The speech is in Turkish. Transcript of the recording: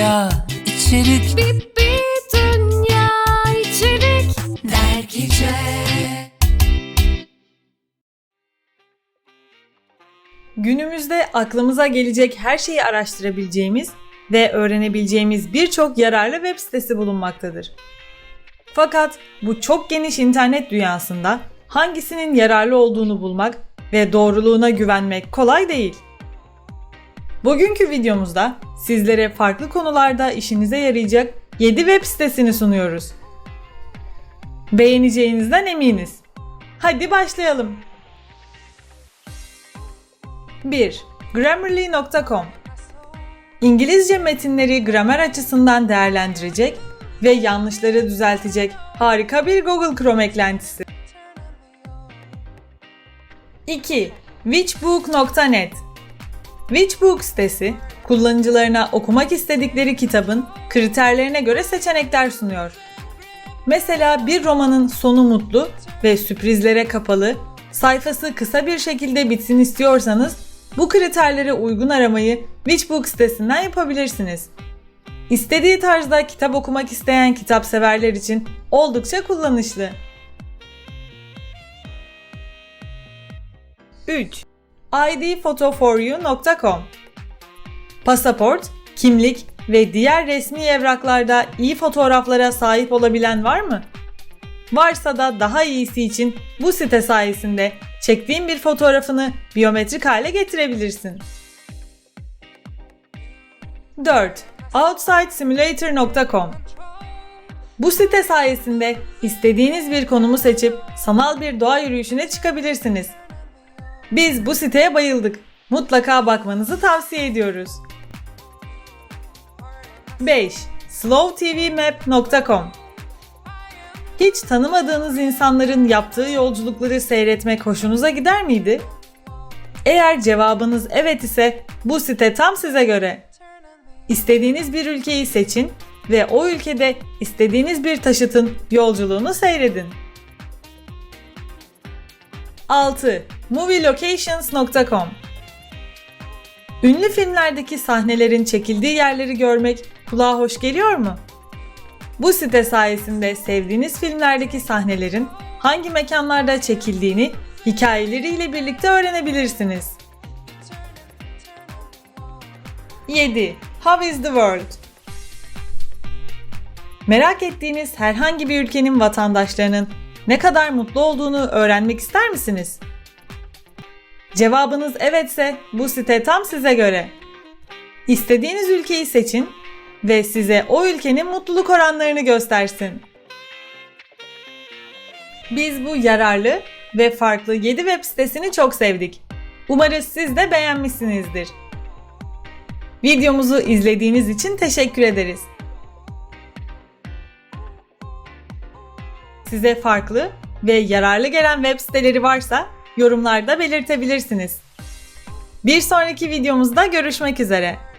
dünya içerik Bir, bir dünya içerik dergice Günümüzde aklımıza gelecek her şeyi araştırabileceğimiz ve öğrenebileceğimiz birçok yararlı web sitesi bulunmaktadır. Fakat bu çok geniş internet dünyasında hangisinin yararlı olduğunu bulmak ve doğruluğuna güvenmek kolay değil. Bugünkü videomuzda sizlere farklı konularda işinize yarayacak 7 web sitesini sunuyoruz. Beğeneceğinizden eminiz. Hadi başlayalım. 1. Grammarly.com İngilizce metinleri gramer açısından değerlendirecek ve yanlışları düzeltecek harika bir Google Chrome eklentisi. 2. Witchbook.net Witchbook sitesi, kullanıcılarına okumak istedikleri kitabın kriterlerine göre seçenekler sunuyor. Mesela bir romanın sonu mutlu ve sürprizlere kapalı, sayfası kısa bir şekilde bitsin istiyorsanız bu kriterlere uygun aramayı Witchbook sitesinden yapabilirsiniz. İstediği tarzda kitap okumak isteyen kitap severler için oldukça kullanışlı. 3. idphotoforyou.com Pasaport, kimlik ve diğer resmi evraklarda iyi fotoğraflara sahip olabilen var mı? Varsa da daha iyisi için bu site sayesinde çektiğin bir fotoğrafını biyometrik hale getirebilirsin. 4. OutsideSimulator.com Bu site sayesinde istediğiniz bir konumu seçip sanal bir doğa yürüyüşüne çıkabilirsiniz. Biz bu siteye bayıldık. Mutlaka bakmanızı tavsiye ediyoruz. 5. slowtvmap.com Hiç tanımadığınız insanların yaptığı yolculukları seyretmek hoşunuza gider miydi? Eğer cevabınız evet ise bu site tam size göre. İstediğiniz bir ülkeyi seçin ve o ülkede istediğiniz bir taşıtın yolculuğunu seyredin. 6. Movielocations.com Ünlü filmlerdeki sahnelerin çekildiği yerleri görmek kulağa hoş geliyor mu? Bu site sayesinde sevdiğiniz filmlerdeki sahnelerin hangi mekanlarda çekildiğini hikayeleriyle birlikte öğrenebilirsiniz. 7. How is the world? Merak ettiğiniz herhangi bir ülkenin vatandaşlarının ne kadar mutlu olduğunu öğrenmek ister misiniz? Cevabınız evetse bu site tam size göre. İstediğiniz ülkeyi seçin ve size o ülkenin mutluluk oranlarını göstersin. Biz bu yararlı ve farklı 7 web sitesini çok sevdik. Umarız siz de beğenmişsinizdir. Videomuzu izlediğiniz için teşekkür ederiz. Size farklı ve yararlı gelen web siteleri varsa yorumlarda belirtebilirsiniz. Bir sonraki videomuzda görüşmek üzere.